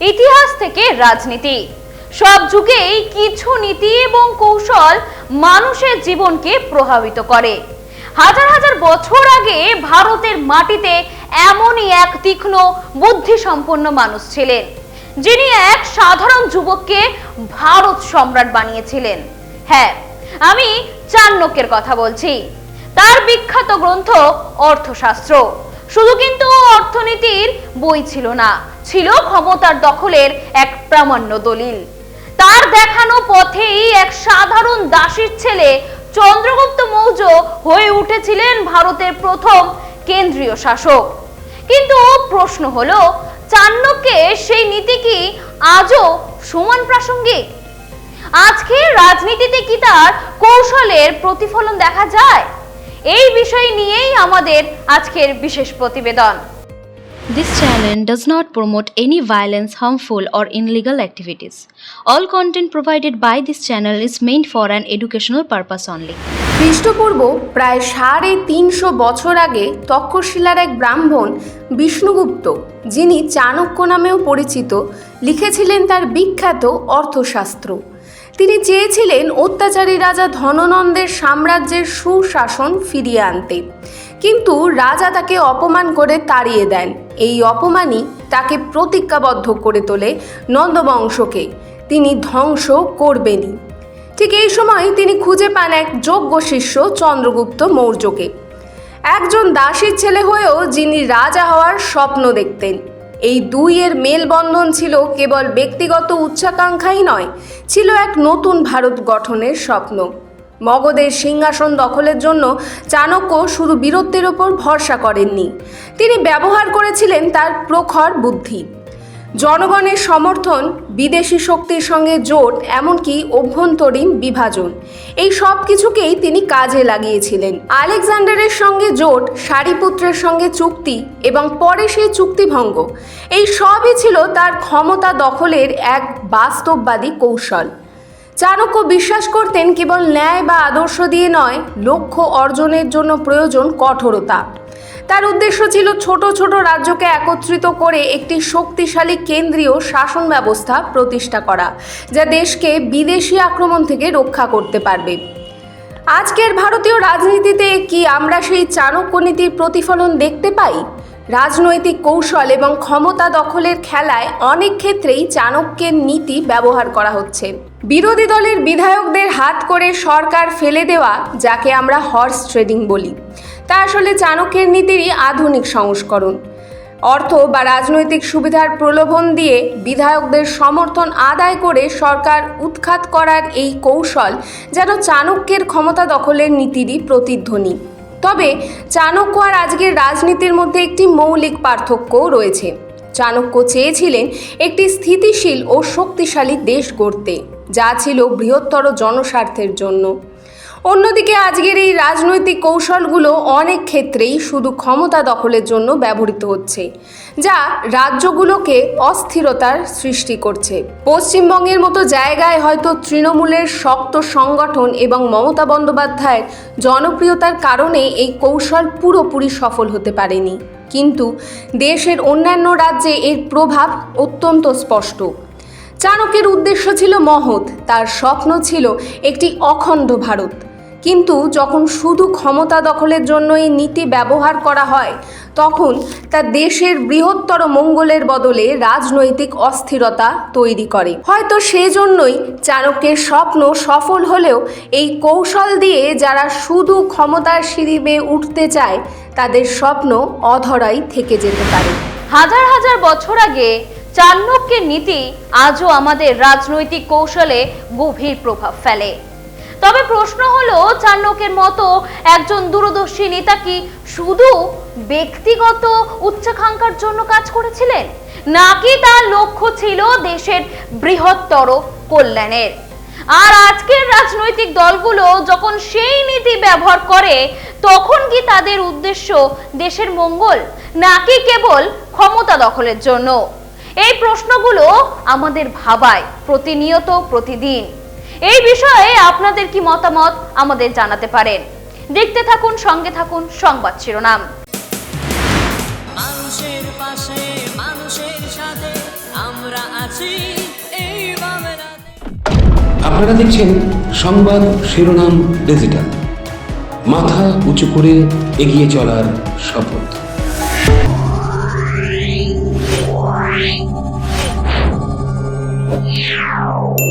ইতিহাস থেকে রাজনীতি। সব যুগেই কিছু নীতি এবং কৌশল মানুষের জীবনকে প্রভাবিত করে। হাজার হাজার বছর আগে ভারতের মাটিতে এমনই এক তীক্ষ্ণ, বুদ্ধিসম্পন্ন মানুষ ছিলেন, যিনি এক সাধারণ যুবককে ভারত সম্রাট বানিয়েছিলেন। হ্যাঁ আমি চাণক্যের কথা বলছি। তার বিখ্যাত গ্রন্থ অর্থশাস্ত্র। শুধু কিন্তু অর্থনীতির বই ছিল না ছিল ক্ষমতার দখলের এক প্রামাণ্য দলিল। তার দেখানো পথেই এক সাধারণ দাসীর ছেলে চন্দ্রগুপ্ত মৌর্য হয়ে উঠেছিলেন ভারতের প্রথম কেন্দ্রীয় শাসক। কিন্তু প্রশ্ন হলো চাণক্যের সেই নীতি কি আজও সমান প্রাসঙ্গিক? আজকে রাজনীতিতে কি তার কৌশলের প্রতিফলন দেখা যায়? এই বিষয় নিয়েই আমাদের আজকের বিশেষ প্রতিবেদন। This channel does not promote any violence, harmful, or illegal activities. All content provided by this channel is meant for an educational purpose only. খ্রিস্টপূর্ব প্রায় সাড়ে তিনশো বছর আগে তক্ষশিলার এক ব্রাহ্মণ বিষ্ণুগুপ্ত যিনি চাণক্য নামেও পরিচিত লিখেছিলেন তার বিখ্যাত অর্থশাস্ত্র তিনি চেয়েছিলেন অত্যাচারী রাজা ধননন্দের সাম্রাজ্যের সুশাসন ফিরিয়ে আনতে কিন্তু রাজা তাকে অপমান করে তাড়িয়ে দেন। এই অপমানই তাকে প্রতিজ্ঞাবদ্ধ করে তোলে নন্দবংশকে। তিনি ধ্বংস করবেনই। ঠিক এই সময় তিনি খুঁজে পান এক যোগ্য শিষ্য চন্দ্রগুপ্ত মৌর্যকে। একজন দাসীর ছেলে হয়েও যিনি রাজা হওয়ার স্বপ্ন দেখতেন। এই দুইয়ের মেলবন্ধন ছিল কেবল ব্যক্তিগত উচ্চাকাঙ্ক্ষাই নয়, ছিল এক নতুন ভারত গঠনের স্বপ্ন। মগধের সিংহাসন দখলের জন্য চাণক্য শুধু বীরত্বের ওপর ভরসা করেননি। তিনি ব্যবহার করেছিলেন তার প্রখর বুদ্ধি। জনগণের সমর্থন, বিদেশি শক্তির সঙ্গে জোট, এমনকি অভ্যন্তরীণ বিভাজন, এই সব কিছুকেই তিনি কাজে লাগিয়েছিলেন। আলেকজান্ডারের সঙ্গে জোট, সারিপুত্রের সঙ্গে চুক্তি এবং পরে সেই চুক্তিভঙ্গ, এই সবই ছিল তার ক্ষমতা দখলের এক বাস্তববাদী কৌশল। চাণক্য বিশ্বাস করতেন কেবল ন্যায় বা আদর্শ দিয়ে নয়, লক্ষ্য অর্জনের জন্য প্রয়োজন কঠোরতা। তার উদ্দেশ্য ছিল ছোট ছোট রাজ্যকে একত্রিত করে একটি শক্তিশালী কেন্দ্রীয় শাসন ব্যবস্থা প্রতিষ্ঠা করা, যা দেশকে বিদেশি আক্রমণ থেকে রক্ষা করতে পারবে। আজকের ভারতীয় রাজনীতিতে কি আমরা সেই চাণক্য নীতির প্রতিফলন দেখতে পাই? রাজনৈতিক কৌশল এবং ক্ষমতা দখলের খেলায় অনেক ক্ষেত্রেই চাণক্যের নীতি ব্যবহার করা হচ্ছে। বিরোধী দলের বিধায়কদের হাত করে সরকার ফেলে দেওয়া, যাকে আমরা হর্স ট্রেডিং বলি। তা আসলে চাণক্যের নীতিরই আধুনিক সংস্করণ। অর্থ বা রাজনৈতিক সুবিধার প্রলোভন দিয়ে বিধায়কদের সমর্থন আদায় করে সরকার উৎখাত করার এই কৌশল যেন চাণক্যের ক্ষমতা দখলের নীতিরই প্রতিধ্বনি। তবে চাণক্য আর আজকের রাজনীতির মধ্যে একটি মৌলিক পার্থক্যও রয়েছে। চাণক্য চেয়েছিলেন একটি স্থিতিশীল ও শক্তিশালী দেশ গড়তে। যা ছিল বৃহত্তর জনস্বার্থের জন্য। অন্যদিকে আজকের এই রাজনৈতিক কৌশলগুলো অনেক ক্ষেত্রেই শুধু ক্ষমতা দখলের জন্য ব্যবহৃত হচ্ছে, যা রাজ্যগুলোকে অস্থিরতার সৃষ্টি করছে। পশ্চিমবঙ্গের মতো জায়গায় হয়তো তৃণমূলের শক্ত সংগঠন এবং মমতা বন্দ্যোপাধ্যায়ের জনপ্রিয়তার কারণে এই কৌশল পুরোপুরি সফল হতে পারেনি। কিন্তু দেশের অন্যান্য রাজ্যে এর প্রভাব অত্যন্ত স্পষ্ট। চাণক্যের উদ্দেশ্য ছিল মহৎ, তার স্বপ্ন ছিল একটি অখণ্ড ভারত। কিন্তু যখন শুধু ক্ষমতা দখলের জন্য এই নীতি ব্যবহার করা হয়, তখন তা দেশের বৃহত্তর মঙ্গলের বদলে রাজনৈতিক অস্থিরতা তৈরি করে। হয়তো সেজন্যই চাণক্যের স্বপ্ন সফল হলেও এই কৌশল দিয়ে যারা শুধু ক্ষমতার সিঁড়ি বেয়ে উঠতে চায়, তাদের স্বপ্ন অধরাই থেকে যেতে পারে। হাজার হাজার বছর আগে চাণক্যের নীতি আজও আমাদের রাজনৈতিক কৌশলে গভীর প্রভাব ফেলে। তবে প্রশ্ন হলো, চাণক্যের মতো একজন দূরদর্শী নেতা কি শুধু ব্যক্তিগত উচ্চাকাঙ্ক্ষার জন্য কাজ করেছিলেন? নাকি তার লক্ষ্য ছিল দেশের বৃহত্তর কল্যাণের? আর আজকের রাজনৈতিক দলগুলো যখন সেই নীতি ব্যবহার করে, তখন কি তাদের উদ্দেশ্য দেশের মঙ্গল, নাকি কেবল ক্ষমতা দখলের জন্য? এই প্রশ্নগুলো আমাদের ভাবায় প্রতিনিয়ত প্রতিদিন। এই বিষয়ে আপনাদের কি মতামত আমাদের জানাতে পারেন। দেখতে থাকুন সঙ্গে থাকুন সংবাদ শিরোনাম। মানুষের পাশে মানুষের সাথে আমরা আমরা আছি এই আপনারা দেখছেন সংবাদ শিরোনাম ডিজিটাল। মাথা উঁচু করে এগিয়ে চলার শপথ। 了。